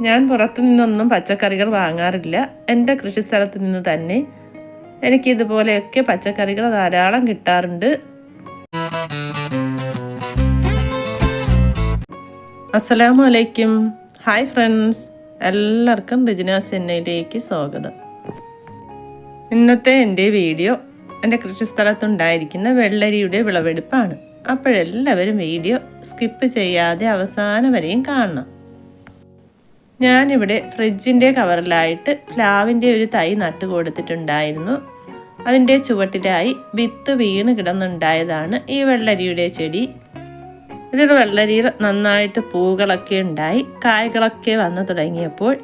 ഞാൻ പുറത്തു നിന്നൊന്നും പച്ചക്കറികൾ വാങ്ങാറില്ല. എന്റെ കൃഷിസ്ഥലത്ത് നിന്ന് തന്നെ എനിക്ക് ഇതുപോലെയൊക്കെ പച്ചക്കറികൾ ധാരാളം കിട്ടാറുണ്ട്. അസ്സലാമു അലൈക്കും ഹായ് ഫ്രണ്ട്സ്. എല്ലാവർക്കും റിജന എന്നയിലേക്ക് സ്വാഗതം. ഇന്നത്തെ എന്റെ വീഡിയോ എന്റെ കൃഷിസ്ഥലത്തുണ്ടായിരിക്കുന്ന വെള്ളരിയുടെ വിളവെടുപ്പാണ്. അപ്പോഴെല്ലാവരും വീഡിയോ സ്കിപ്പ് ചെയ്യാതെ അവസാനം വരെയും കാണണം. ഞാനിവിടെ ഫ്രിഡ്ജിന്റെ കവറിലായിട്ട് പ്ലാവിന്റെ ഒരു തൈ നട്ടു കൊടുത്തിട്ടുണ്ടായിരുന്നു. അതിന്റെ ചുവട്ടിലായി വിത്ത് വീണ് കിടന്നുണ്ടായതാണ് ഈ വെള്ളരിയുടെ ചെടി. ഇതിൽ വെള്ളരിയിൽ നന്നായിട്ട് പൂക്കളൊക്കെ ഉണ്ടായി കായ്കളൊക്കെ വന്നു തുടങ്ങിയപ്പോൾ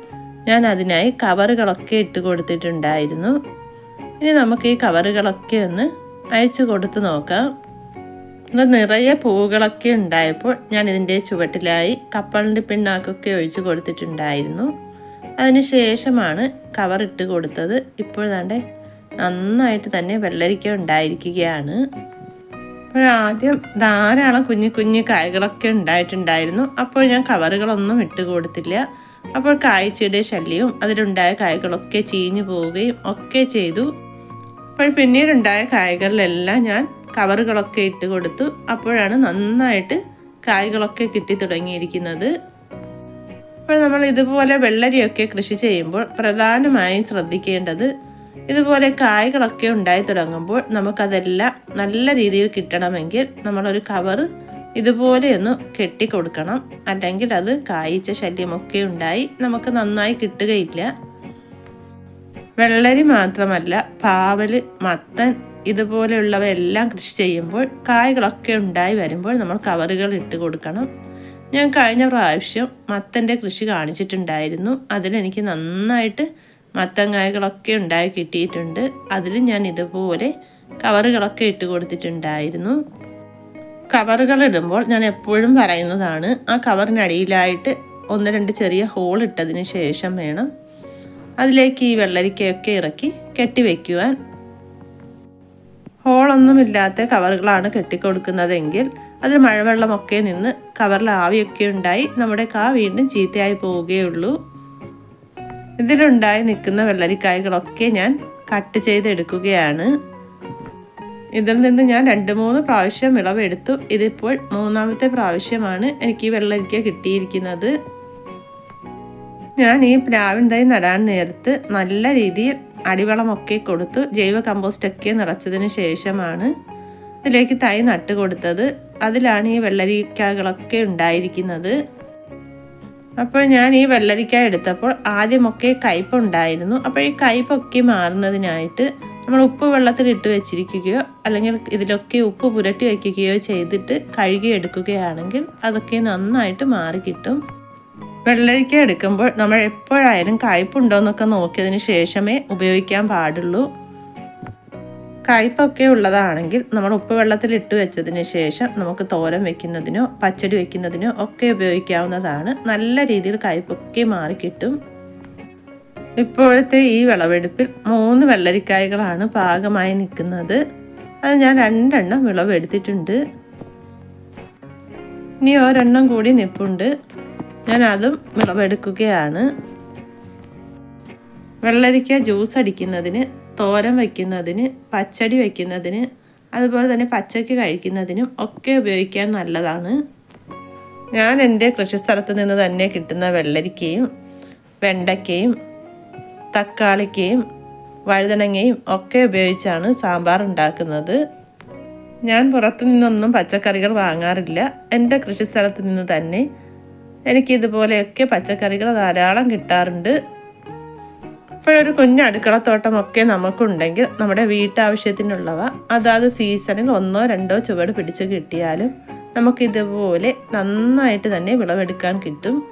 ഞാൻ അതിനായി കവറുകളൊക്കെ ഇട്ട് കൊടുത്തിട്ടുണ്ടായിരുന്നു. ഇനി നമുക്ക് ഈ കവറുകളൊക്കെ ഒന്ന് അഴിച്ചു കൊടുത്തു നോക്കാം. ഇത് നിറയെ പൂകളൊക്കെ ഉണ്ടായപ്പോൾ ഞാൻ ഇതിന്റെ ചുവട്ടിലായി കപ്പളിന്റെ പിണ്ണാക്കൊക്കെ ഒഴിച്ചു കൊടുത്തിട്ടുണ്ടായിരുന്നു. അതിന് ശേഷമാണ് കവർ ഇട്ട് കൊടുത്തത്. ഇപ്പോഴാണ്ടേ നന്നായിട്ട് തന്നെ വെള്ളരിക്ക ഉണ്ടായിരിക്കുകയാണ്. അപ്പോഴാദ്യം ധാരാളം കുഞ്ഞു കുഞ്ഞു കായ്കളൊക്കെ ഉണ്ടായിട്ടുണ്ടായിരുന്നു. അപ്പോൾ ഞാൻ കവറുകളൊന്നും ഇട്ട് കൊടുത്തില്ല. അപ്പോൾ കായ്ച്ചയുടെ ശല്യവും അതിലുണ്ടായ കായ്കളൊക്കെ ചീഞ്ഞു പോവുകയും ഒക്കെ ചെയ്തു. അപ്പോൾ പിന്നീടുണ്ടായ കായ്കളിലെല്ലാം ഞാൻ കവറുകളൊക്കെ ഇട്ട് കൊടുത്തു. അപ്പോഴാണ് നന്നായിട്ട് കായ്കളൊക്കെ കിട്ടി തുടങ്ങിയിരിക്കുന്നത്. അപ്പോൾ നമ്മൾ ഇതുപോലെ വെള്ളരിയൊക്കെ കൃഷി ചെയ്യുമ്പോൾ പ്രധാനമായും ശ്രദ്ധിക്കേണ്ടത് ഇതുപോലെ കായ്കളൊക്കെ ഉണ്ടായി തുടങ്ങുമ്പോൾ നമുക്കതെല്ലാം നല്ല രീതിയിൽ കിട്ടണമെങ്കിൽ നമ്മളൊരു കവർ ഇതുപോലെയൊന്ന് കെട്ടിക്കൊടുക്കണം അല്ലെങ്കിൽ അത് കായ്ച്ച ശല്യമൊക്കെ ഉണ്ടായി നമുക്ക് നന്നായി കിട്ടുകയില്ല. വെള്ളരി മാത്രമല്ല പാവൽ മത്തൻ ഇതുപോലെയുള്ളവയെല്ലാം കൃഷി ചെയ്യുമ്പോൾ കായ്കളൊക്കെ ഉണ്ടായി വരുമ്പോൾ നമ്മൾ കവറുകൾ ഇട്ട് കൊടുക്കണം. ഞാൻ കഴിഞ്ഞ പ്രാവശ്യം മത്തന്റെ കൃഷി കാണിച്ചിട്ടുണ്ടായിരുന്നു. അതിലെനിക്ക് നന്നായിട്ട് മത്തൻ കായ്കളൊക്കെ ഉണ്ടായി കിട്ടിയിട്ടുണ്ട്. അതിൽ ഞാൻ ഇതുപോലെ കവറുകളൊക്കെ ഇട്ട് കൊടുത്തിട്ടുണ്ടായിരുന്നു. കവറുകൾ ഇടുമ്പോൾ ഞാൻ എപ്പോഴും പറയുന്നതാണ് ആ കവറിനടിയിലായിട്ട് ഒന്ന് രണ്ട് ചെറിയ ഹോൾ ഇട്ടതിന് ശേഷം വേണം അതിലേക്ക് ഈ വെള്ളരിക്കയൊക്കെ ഇറക്കി കെട്ടിവെക്കുവാൻ. ഹോളൊന്നുമില്ലാത്ത കവറുകളാണ് കെട്ടിക്കൊടുക്കുന്നതെങ്കിൽ അതിൽ മഴവെള്ളമൊക്കെ നിന്ന് കവറിൽ ആവിയൊക്കെ ഉണ്ടായി നമ്മുടെ കാ വീണ്ടും ചീത്തയായി പോവുകയുള്ളൂ. ഇതിലുണ്ടായി നിൽക്കുന്ന വെള്ളരിക്കായകളൊക്കെ ഞാൻ കട്ട് ചെയ്തെടുക്കുകയാണ്. ഇതിൽ നിന്ന് ഞാൻ രണ്ട് മൂന്ന് പ്രാവശ്യം വിളവെടുത്തു. ഇതിപ്പോൾ മൂന്നാമത്തെ പ്രാവശ്യമാണ് എനിക്ക് ഈ വെള്ളരിക്ക കിട്ടിയിരിക്കുന്നത്. ഞാൻ ഈ പ്ലാവിൻ തൈ നടാൻ നേരത്ത് നല്ല രീതിയിൽ അടിവളമൊക്കെ കൊടുത്തു ജൈവ കമ്പോസ്റ്റൊക്കെ നിറച്ചതിന് ശേഷമാണ് ഇതിലേക്ക് തൈ നട്ട് കൊടുത്തത്. അതിലാണ് ഈ വെള്ളരിക്കകളൊക്കെ ഉണ്ടായിരിക്കുന്നത്. അപ്പോൾ ഞാൻ ഈ വെള്ളരിക്ക എടുത്തപ്പോൾ ആദ്യമൊക്കെ കയ്പുണ്ടായിരുന്നു. അപ്പോൾ ഈ കയ്പൊക്കെ മാറുന്നതിനായിട്ട് നമ്മൾ ഉപ്പ് വെള്ളത്തിൽ ഇട്ട് വെച്ചിരിക്കുകയോ അല്ലെങ്കിൽ ഇതിലൊക്കെ ഉപ്പ് പുരട്ടി വയ്ക്കുകയോ ചെയ്തിട്ട് കഴുകി എടുക്കുകയാണെങ്കിൽ അതൊക്കെ നന്നായിട്ട് മാറി കിട്ടും വെള്ളരിക്ക എടുക്കുമ്പോൾ നമ്മൾ എപ്പോഴായാലും കയ്പുണ്ടോ എന്നൊക്കെ നോക്കിയതിന് ശേഷമേ ഉപയോഗിക്കാൻ പാടുള്ളൂ. കയ്പൊക്കെ ഉള്ളതാണെങ്കിൽ നമ്മൾ ഉപ്പ് വെള്ളത്തിൽ ഇട്ട് വെച്ചതിന് ശേഷം നമുക്ക് തോരൻ വെക്കുന്നതിനോ പച്ചടി വെക്കുന്നതിനോ ഒക്കെ ഉപയോഗിക്കാവുന്നതാണ്. നല്ല രീതിയിൽ കയ്പൊക്കെ മാറിക്കിട്ടും ഇപ്പോഴത്തെ ഈ വിളവെടുപ്പിൽ മൂന്ന് വെള്ളരിക്കായ്കളാണ് പാകമായി നിൽക്കുന്നത്. അത് ഞാൻ രണ്ടെണ്ണം വിളവെടുത്തിട്ടുണ്ട്. ഇനി ഒരെണ്ണം കൂടി നിപ്പുണ്ട്. ഞാൻ അതും വിളവെടുക്കുകയാണ്. വെള്ളരിക്ക ജ്യൂസ് അടിക്കുന്നതിന് തോരൻ വയ്ക്കുന്നതിന് പച്ചടി വയ്ക്കുന്നതിന് അതുപോലെ തന്നെ പച്ചയ്ക്ക് കഴിക്കുന്നതിനും ഒക്കെ ഉപയോഗിക്കാൻ നല്ലതാണ്. ഞാൻ എന്റെ കൃഷിസ്ഥലത്ത് നിന്ന് തന്നെ കിട്ടുന്ന വെള്ളരിക്കയും വെണ്ടയ്ക്കയും തക്കാളിക്കയും വഴുതണങ്ങയും ഒക്കെ ഉപയോഗിച്ചാണ് സാമ്പാർ ഉണ്ടാക്കുന്നത്. ഞാൻ പുറത്തു നിന്നൊന്നും പച്ചക്കറികൾ വാങ്ങാറില്ല. എന്റെ കൃഷിസ്ഥലത്ത് നിന്ന് തന്നെ എനിക്ക് ഇതുപോലെയൊക്കെ പച്ചക്കറികൾ ധാരാളം കിട്ടാറുണ്ട്. ഇപ്പോഴൊരു കുഞ്ഞ് അടുക്കളത്തോട്ടമൊക്കെ നമുക്കുണ്ടെങ്കിൽ നമ്മുടെ വീട്ടാവശ്യത്തിനുള്ളവ അതാത് സീസണിൽ ഒന്നോ രണ്ടോ ചുവട് പിടിച്ച് കിട്ടിയാലും നമുക്കിതുപോലെ നന്നായിട്ട് തന്നെ വിളവെടുക്കാൻ കിട്ടും.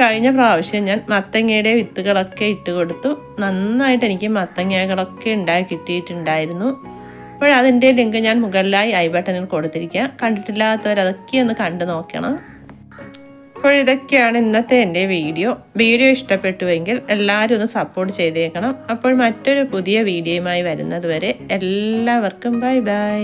കഴിഞ്ഞ പ്രാവശ്യം ഞാൻ മത്തങ്ങയുടെ വിത്തുകളൊക്കെ ഇട്ട് കൊടുത്തു. നന്നായിട്ട് എനിക്ക് മത്തങ്ങകളൊക്കെ ഉണ്ടായി കിട്ടിയിട്ടുണ്ടായിരുന്നു. അപ്പോഴതിന്റെ ലിങ്ക് ഞാൻ മുകളിലായി ഐ ബട്ടണിൽ കൊടുത്തിരിക്കുക. കണ്ടിട്ടില്ലാത്തവരതൊക്കെ ഒന്ന് കണ്ടു നോക്കണം. അപ്പോൾ ഇതൊക്കെയാണ് ഇന്നത്തെ എന്റെ വീഡിയോ. വീഡിയോ ഇഷ്ടപ്പെട്ടുവെങ്കിൽ എല്ലാവരും ഒന്ന് സപ്പോർട്ട് ചെയ്തേക്കണം. അപ്പോൾ മറ്റൊരു പുതിയ വീഡിയോയുമായി വരുന്നതുവരെ എല്ലാവർക്കും ബൈ ബൈ